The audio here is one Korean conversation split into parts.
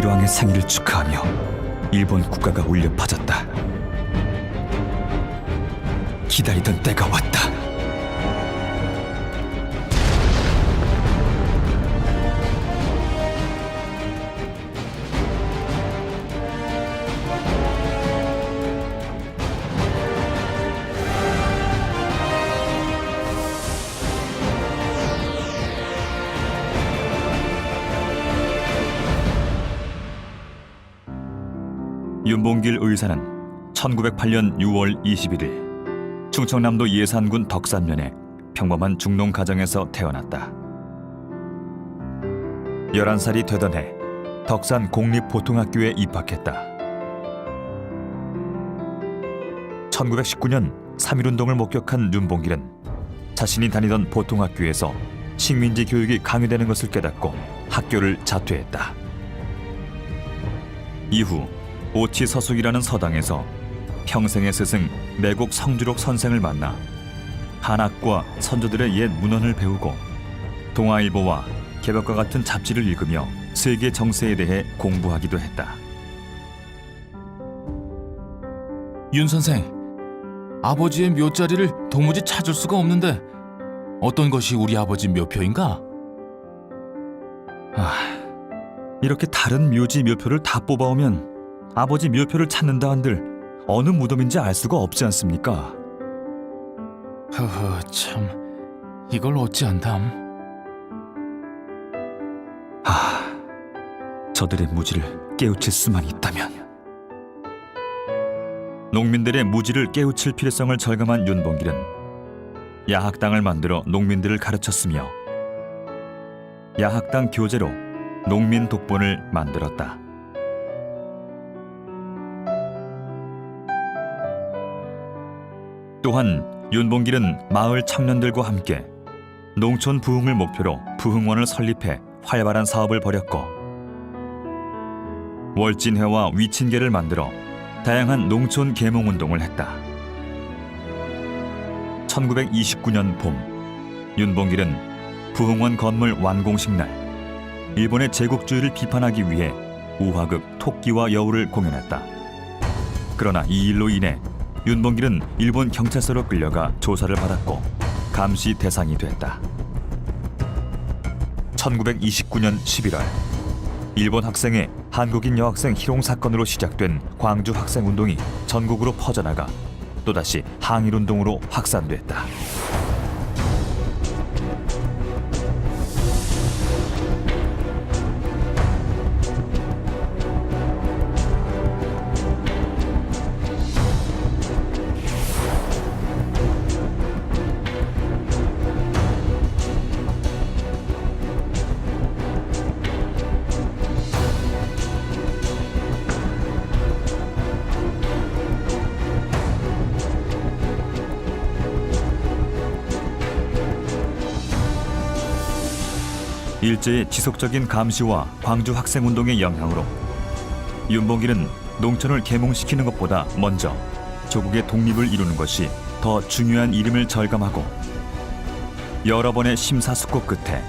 일왕의 생일을 축하하며 일본 국가가 울려 퍼졌다. 기다리던 때가 왔다. 윤봉길 의사는 1908년 6월 21일 충청남도 예산군 덕산면에 평범한 중농 가정에서 태어났다. 11살이 되던 해 덕산 공립보통학교에 입학했다. 1919년 3.1운동을 목격한 윤봉길은 자신이 다니던 보통학교에서 식민지 교육이 강요되는 것을 깨닫고 학교를 자퇴했다. 이후 오치 서숙이라는 서당에서 평생의 스승 내곡 성주록 선생을 만나 한학과 선조들의 옛 문헌을 배우고 동아일보와 개벽과 같은 잡지를 읽으며 세계 정세에 대해 공부하기도 했다. 윤 선생, 아버지의 묘자리를 도무지 찾을 수가 없는데 어떤 것이 우리 아버지 묘표인가? 아, 이렇게 다른 묘지 묘표를 다 뽑아오면 아버지 묘표를 찾는다 한들 어느 무덤인지 알 수가 없지 않습니까? 허허 참 이걸 어찌 안담? 아, 저들의 무지를 깨우칠 수만 있다면. 농민들의 무지를 깨우칠 필요성을 절감한 윤봉길은 야학당을 만들어 농민들을 가르쳤으며 야학당 교재로 농민 독본을 만들었다. 또한 윤봉길은 마을 청년들과 함께 농촌 부흥을 목표로 부흥원을 설립해 활발한 사업을 벌였고 월진회와 위친계를 만들어 다양한 농촌 계몽 운동을 했다. 1929년 봄 윤봉길은 부흥원 건물 완공식 날 일본의 제국주의를 비판하기 위해 우화극 토끼와 여우를 공연했다. 그러나 이 일로 인해 윤봉길은 일본 경찰서로 끌려가 조사를 받았고 감시 대상이 됐다. 1929년 11월 일본 학생의 한국인 여학생 희롱 사건으로 시작된 광주 학생 운동이 전국으로 퍼져나가 또다시 항일 운동으로 확산됐다. 일제의 지속적인 감시와 광주 학생 운동의 영향으로 윤봉길은 농촌을 계몽시키는 것보다 먼저 조국의 독립을 이루는 것이 더 중요한 이름을 절감하고 여러 번의 심사숙고 끝에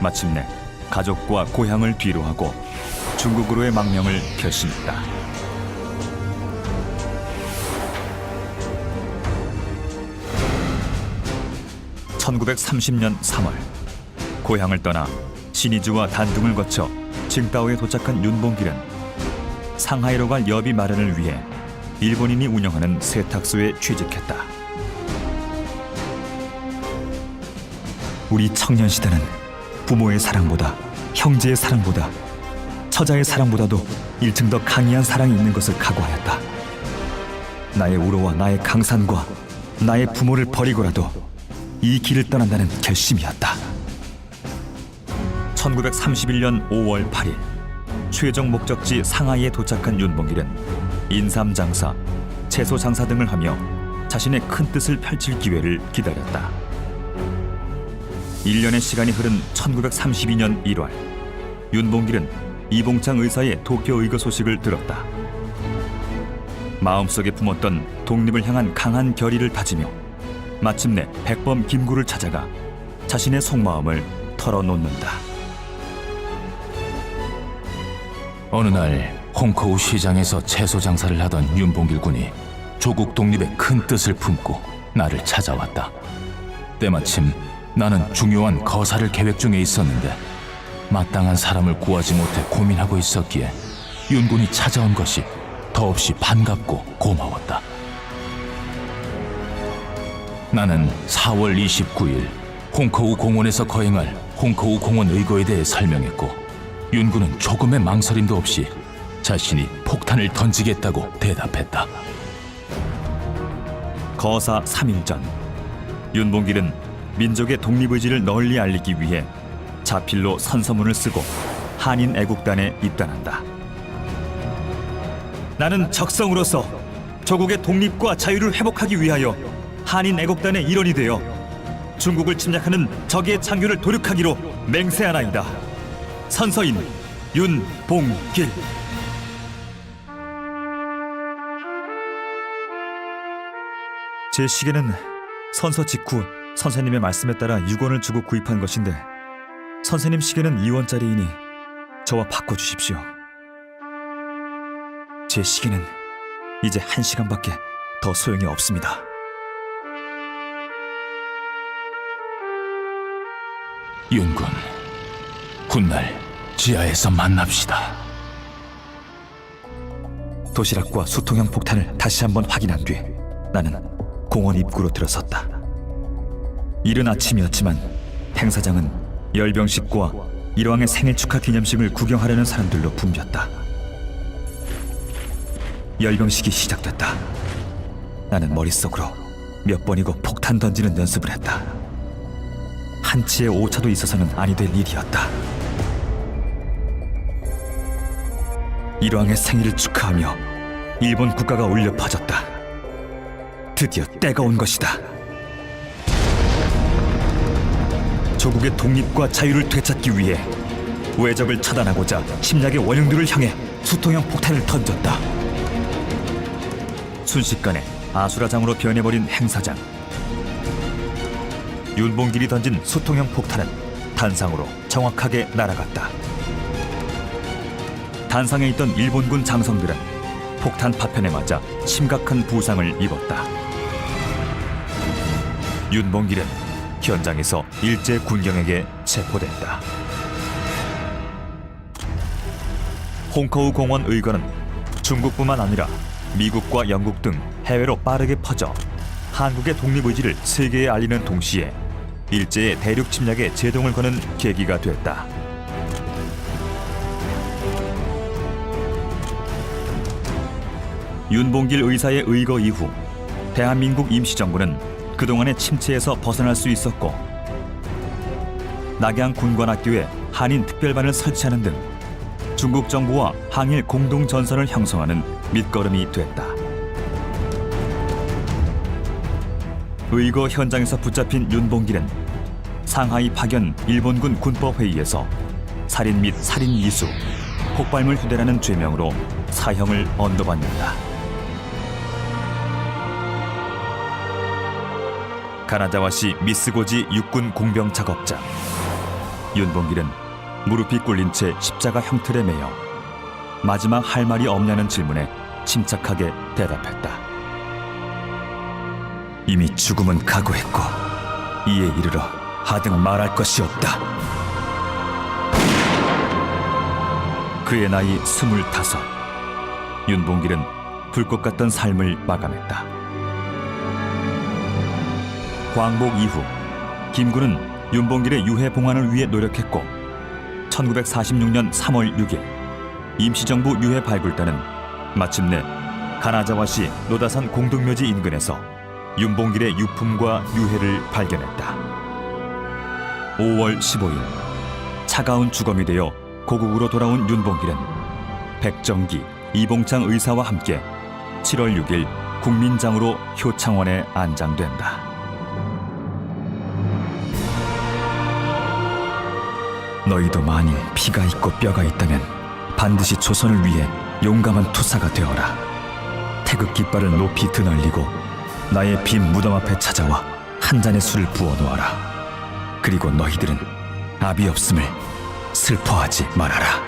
마침내 가족과 고향을 뒤로하고 중국으로의 망명을 결심했다. (1930년 3월) 고향을 떠나 신의주와 단둥을 거쳐 칭다오에 도착한 윤봉길은 상하이로 갈 여비 마련을 위해 일본인이 운영하는 세탁소에 취직했다. 우리 청년 시대는 부모의 사랑보다 형제의 사랑보다 처자의 사랑보다도 일층 더 강의한 사랑이 있는 것을 각오하였다. 나의 우로와 나의 강산과 나의 부모를 버리고라도 이 길을 떠난다는 결심이었다. 1931년 5월 8일 최종 목적지 상하이에 도착한 윤봉길은 인삼 장사, 채소 장사 등을 하며 자신의 큰 뜻을 펼칠 기회를 기다렸다. 1년의 시간이 흐른 1932년 1월 윤봉길은 이봉창 의사의 도쿄 의거 소식을 들었다. 마음속에 품었던 독립을 향한 강한 결의를 다지며 마침내 백범 김구를 찾아가 자신의 속마음을 털어놓는다. 어느 날 홍커우 시장에서 채소 장사를 하던 윤봉길 군이 조국 독립의 큰 뜻을 품고 나를 찾아왔다. 때마침 나는 중요한 거사를 계획 중에 있었는데 마땅한 사람을 구하지 못해 고민하고 있었기에 윤군이 찾아온 것이 더없이 반갑고 고마웠다. 나는 4월 29일 홍커우 공원에서 거행할 홍커우 공원 의거에 대해 설명했고 윤군은 조금의 망설임도 없이 자신이 폭탄을 던지겠다고 대답했다. 거사 3일 전 윤봉길은 민족의 독립의지를 널리 알리기 위해 자필로 선서문을 쓰고 한인 애국단에 입단한다. 나는 적성으로서 조국의 독립과 자유를 회복하기 위하여 한인 애국단의 일원이 되어 중국을 침략하는 적의 창교를 도륙하기로 맹세하나이다. 선서인 윤봉길 제 시계는 선서 직후 선생님의 말씀에 따라 6원을 주고 구입한 것인데 선생님 시계는 2원짜리이니 저와 바꿔주십시오. 제 시계는 이제 한 시간밖에 더 소용이 없습니다. 윤군, 훗날 지하에서 만납시다. 도시락과 수통형 폭탄을 다시 한번 확인한 뒤 나는 공원 입구로 들어섰다. 이른 아침이었지만 행사장은 열병식과 일왕의 생일 축하 기념식을 구경하려는 사람들로 붐볐다. 열병식이 시작됐다. 나는 머릿속으로 몇 번이고 폭탄 던지는 연습을 했다. 한치의 오차도 있어서는 아니 될 일이었다. 일왕의 생일을 축하하며 일본 국가가 울려 퍼졌다. 드디어 때가 온 것이다. 조국의 독립과 자유를 되찾기 위해 외적을 차단하고자 침략의 원흉들을 향해 수통형 폭탄을 던졌다. 순식간에 아수라장으로 변해버린 행사장. 윤봉길이 던진 수통형 폭탄은 단상으로 정확하게 날아갔다. 단상에 있던 일본군 장성들은 폭탄 파편에 맞아 심각한 부상을 입었다. 윤봉길은 현장에서 일제 군경에게 체포됐다. 홍커우 공원 의거는 중국뿐만 아니라 미국과 영국 등 해외로 빠르게 퍼져 한국의 독립 의지를 세계에 알리는 동시에 일제의 대륙 침략에 제동을 거는 계기가 됐다. 윤봉길 의사의 의거 이후 대한민국 임시정부는 그동안의 침체에서 벗어날 수 있었고 낙양 군관학교에 한인 특별반을 설치하는 등 중국 정부와 항일 공동 전선을 형성하는 밑거름이 됐다. 의거 현장에서 붙잡힌 윤봉길은 상하이 파견 일본군 군법회의에서 살인 및 살인 이수, 폭발물 휴대라는 죄명으로 사형을 언도받는다. 가나자와시 미스고지 육군 공병 작업장 윤봉길은 무릎이 꿇린 채 십자가 형틀에 매여 마지막 할 말이 없냐는 질문에 침착하게 대답했다. 이미 죽음은 각오했고 이에 이르러 하등 말할 것이 없다. 그의 나이 스물다섯. 윤봉길은 불꽃 같던 삶을 마감했다. 광복 이후 김군은 윤봉길의 유해 봉환을 위해 노력했고 1946년 3월 6일 임시정부 유해 발굴단은 마침내 가나자와시 노다산 공동묘지 인근에서 윤봉길의 유품과 유해를 발견했다. 5월 15일 차가운 주검이 되어 고국으로 돌아온 윤봉길은 백정기, 이봉창 의사와 함께 7월 6일 국민장으로 효창원에 안장된다. 너희도 만일 피가 있고 뼈가 있다면 반드시 조선을 위해 용감한 투사가 되어라. 태극 깃발을 높이 드날리고 나의 빈 무덤 앞에 찾아와 한 잔의 술을 부어 놓아라. 그리고 너희들은 압이 없음을 슬퍼하지 말아라.